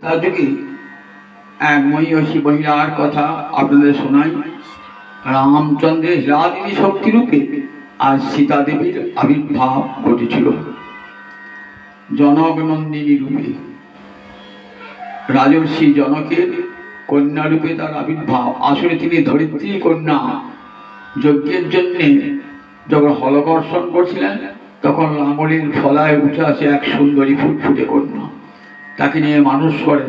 তা যদি এক মহিষী মহিলার কথা আপনাদের শোনাই। রামচন্দ্রের রাদিনী শক্তিরূপে আর সীতা দেবীর আবির্ভাব ঘটেছিল। জনক নন্দিনী রূপে। রাজর্ষি জনকের কন্যা রূপে তার আবির্ভাব। আসলে তিনি ধরিত্রী কন্যা। যজ্ঞের জন্যে যখন হলকর্ষণ করছিলেন, তখন লাঙ্গলের ফলায় উঠে আসে এক সুন্দরী ফুটফুটে কন্যা। তাকে নিয়ে মানুষ করে।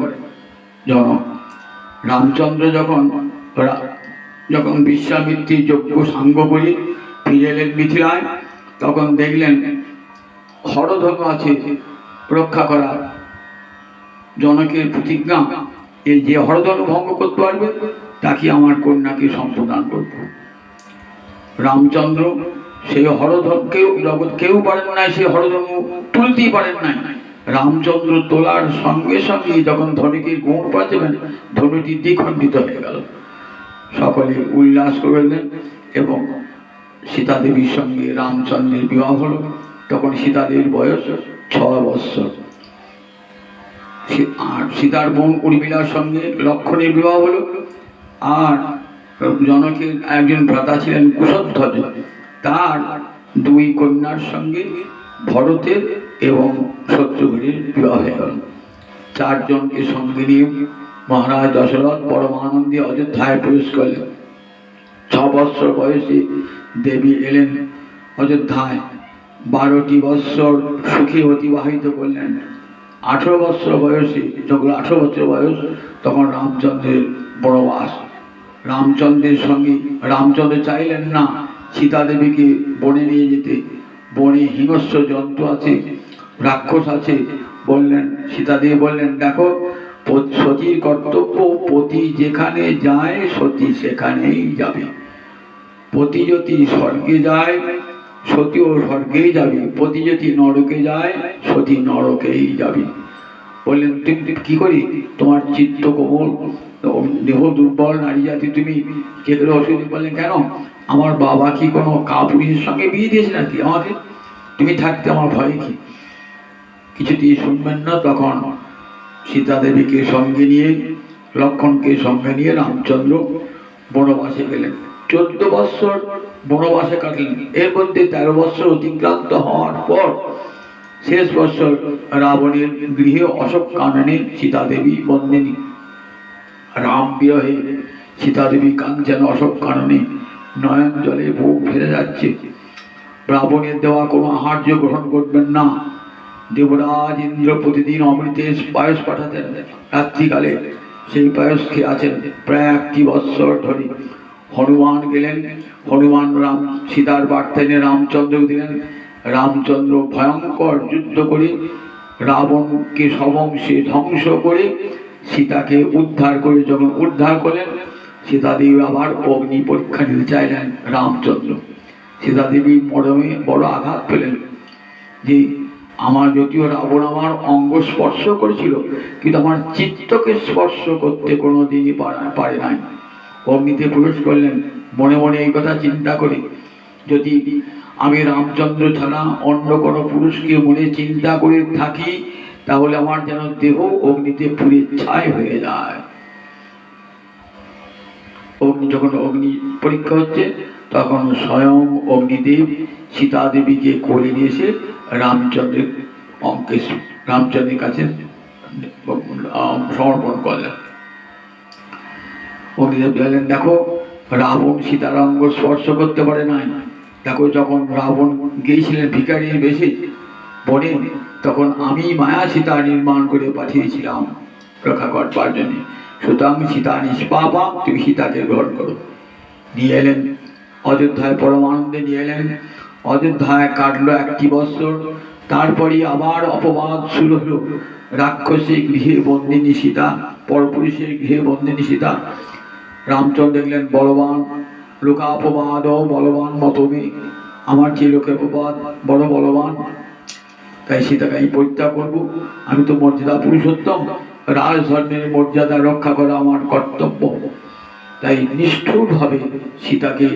জনক রামচন্দ্র যখন যখন বিশ্বামিত্রী যজ্ঞ সাঙ্গ করে ফিরে এলেন মিথিলায়, তখন দেখলেন হরধনু আছে রক্ষা করা জনকের প্রতিজ্ঞা, এই যে হরধনু ভঙ্গ করতে পারবে তাকে আমার কন্যাকে সম্প্রদান করব। রামচন্দ্র সেই হরধন জগৎ কেউ পারেন নাই, সেই হরধনু তুলতেই পারেন নাই। রামচন্দ্র তোলার সঙ্গে সঙ্গে যখন ধনুকের গোড় পাচ্ছেন ধনুটি দ্বিখণ্ডিত হয়ে গেল। সকলে উল্লাস করলেন এবং সীতা দেবীর সঙ্গে রামচন্দ্রের বিবাহ হলো। তখন সীতা দেবীর বয়স ছ বৎসর। আর সীতার বোন উর্মিলার সঙ্গে লক্ষণের বিবাহ হলো। আর জনকের একজন ভ্রাতা ছিলেন কুশধ্বজ। তার দুই কন্যার সঙ্গে ভরতের এবং শত্রুঘ্নের বিবাহ গেল। চারজনকে সঙ্গে নিয়ে মহারাজ দশরথ পরমানন্দে অযোধ্যায় প্রবেশ করলেন। ছ বৎসর বয়সে দেবী এলেন। অযোধ্যায় বারোটি বৎসর সুখী অতিবাহিত করলেন। আঠেরো বৎসর বয়সে, যখন আঠেরো বছর বয়স, তখন রামচন্দ্রের বড়বাস রামচন্দ্রের সঙ্গে, রামচন্দ্র চাইলেন না সীতা দেবীকে বনে নিয়ে যেতে। বনে হিংস্র জন্তু আছে। রাক্ষস আছে, বললেন সীতা দেবী বললেন, দেখো সতীর কর্তব্য, পতি যেখানে যায়, সতী সেখানেই যাবে। পতি যদি স্বর্গে যায়, সতীও স্বর্গেই যাবে। পতি যদি নরকে যায়, সতী নরকেই যাবে। বললেন, তুমি কি করি? তোমার চিত্ত কোমল, দেহ দুর্বল, নারী জাতি তুমি কে করে অসুবিধা, বললেন, কেন? আমার বাবা কি কোনো কাপুরুষের সঙ্গে বিয়ে দিয়েছে নাকি? আমাকে? তুমি থাকতে আমার ভয় কি? কিছুতেই শুনবেন না তখন সীতা দেবীকে সঙ্গে নিয়ে, লক্ষণকে সঙ্গে নিয়ে রামচন্দ্র বনবাসে গেলেন। চোদ্দ বৎসর বনবাসে কাটলেন। এর মধ্যে তেরো বৎসর অতিক্রান্ত হওয়ার পর শেষ বৎসর রাবণের গৃহে অশোক কাননে সীতা দেবী বন্দিনী। রাম বিরহে সীতা দেবী কাঞ্চন অশোক কাননে, নয়ন জলে বুক ফেলে যাচ্ছে। রাবণের দেওয়া কোনো আহার্য গ্রহণ করবেন না। দেবরাজ ইন্দ্র প্রতিদিন অমৃতের পায়স পাঠাতেন। রাত্রিকালে সেই পায়স খেয়ে আছেন প্রায় একটি বৎসর ধরে। হনুমান গেলেন, হনুমান রাম সীতার বার্তা এনে রামচন্দ্র দিলেন। রামচন্দ্র ভয়ঙ্কর যুদ্ধ করে, রাবণকে সবংশে ধ্বংস করে, সীতাকে উদ্ধার করে যখন উদ্ধার করলেন সীতা দেবী আবার অগ্নি পরীক্ষা নিতে চাইলেন রামচন্দ্র। সীতা দেবী মরমে বড় আঘাত পেলেন যে আমার যদিও রাবণ আমার অঙ্গ স্পর্শ করেছিল, কিন্তু আমার চিত্তকে স্পর্শ করতে কোনো দিনই পারে নাই। অগ্নিতে প্রবেশ করলেন, মনে মনে এই কথা চিন্তা করে, যদি আমি রামচন্দ্র ছাড়া অন্য কোনো পুরুষকে মনে চিন্তা করে থাকি, তাহলে আমার যেন দেহ অগ্নিতে পুড়ে ছাই হয়ে যায়। অগ্নি যখন অগ্নি পরীক্ষা হচ্ছে তখন স্বয়ং অগ্নিদেব সীতা দেবীকে কোলে নিয়ে এসে রামচন্দ্রের অঙ্কে রামচন্দ্রের কাছে সমর্পণ করলেন। অগ্নিদেব বললেন, দেখো, রাবণ সীতার অঙ্গ স্পর্শ করতে পারে নাই। দেখো, যখন রাবণ গিয়েছিলেন ভিকারির বেশি বনে, তখন আমি মায়া সীতা নির্মাণ করে পাঠিয়েছিলাম রক্ষা করবার জন্য সুতরাং সীতা নিষ্পাপা, তুমি সীতাকে গ্রহণ করো। নিয়ে এলেন অযোধ্যায় পরমানন্দে নিয়ে এলেন। অযোধ্যায় কাটলো একটি বৎসর তারপরে আবার অপবাদ শুরু হলো। রাক্ষসী গৃহে বন্দিনী সীতা, পরপুরুষের গৃহে বন্দিনী সীতা। রামচন্দ্র দেখলেন, বলবান লোকা লোকাপবাদ বলবান মতমে। আমার যে লোকের অপবাদ বড় বলবান। তাই সীতাকে আমি পরিত্যাগ করব। আমি তো মর্যাদা পুরুষোত্তম। রাজধর্মের মর্যাদা রক্ষা করা আমার কর্তব্য। তাই নিষ্ঠুরভাবে সীতাকে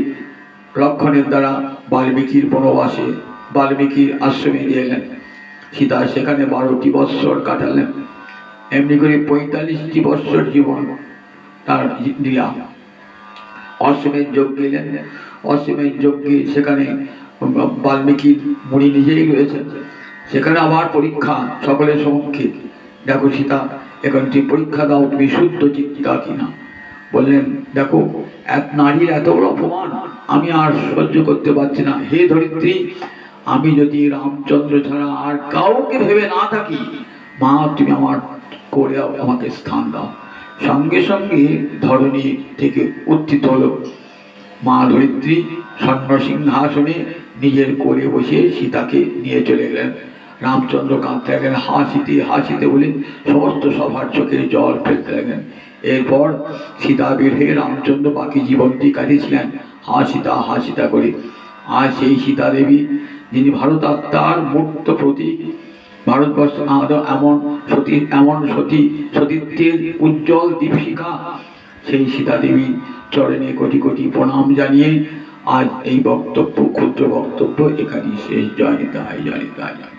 লক্ষণের দ্বারা বাল্মীকির বনবাসে বাল্মীকির আশ্রমে এলেন সীতা সেখানে বারোটি বৎসর কাটালেন। এমনি করে পঁয়তাল্লিশটি বৎসর জীবন তার দিলাম অশ্বমেধ যোগ গেলেন। অশ্বমেধ যজ্ঞে সেখানে বাল্মীকি মুনি নিজেই রয়েছেন। সেখানে আবার পরীক্ষা সকলের সম্মুখে। দেখো সীতা, এখন তুই পরীক্ষা দাও, তুমি শুদ্ধ চিত্তা কিনা? বললেন, দেখো, এক নারীর এত বড় অপমান, আমি আর সহ্য করতে পারছি না। হে ধরিত্রী, আমি যদি রামচন্দ্র ছাড়া আর কাউকে ভেবে না থাকি, মা, তুমি আমার করে আমাকে স্থান দাও। সঙ্গে সঙ্গে ধরণী থেকে উত্থিত হলো। মা ধরিত্রী স্বর্ণ সিংহাসনে নিজের কোলে বসে সীতাকে নিয়ে চলে গেলেন। রামচন্দ্র কাঁদতে লাগলেন, হাসিতে হাসিতে বলে সমস্ত সভার চোখের জল ফেলতে লাগলেন। এরপর সীতা বের হয়ে রামচন্দ্র বাকি জীবনটি কাটিয়েছিলেন। হা সীতা হাসিতা হাসিতা করে। আর সেই সীতা দেবী, যিনি ভারত আত্মার মুক্ত প্রতীক, ভারতবর্ষ এমন সতী এমন সতী সতীত্বের উজ্জ্বল দীপশিখা সেই সীতা দেবীর চরণে কোটি কোটি প্রণাম জানিয়ে আজ এই বক্তব্য, ক্ষুদ্র বক্তব্য এখানেই শেষ। জয় নিতাই জয়।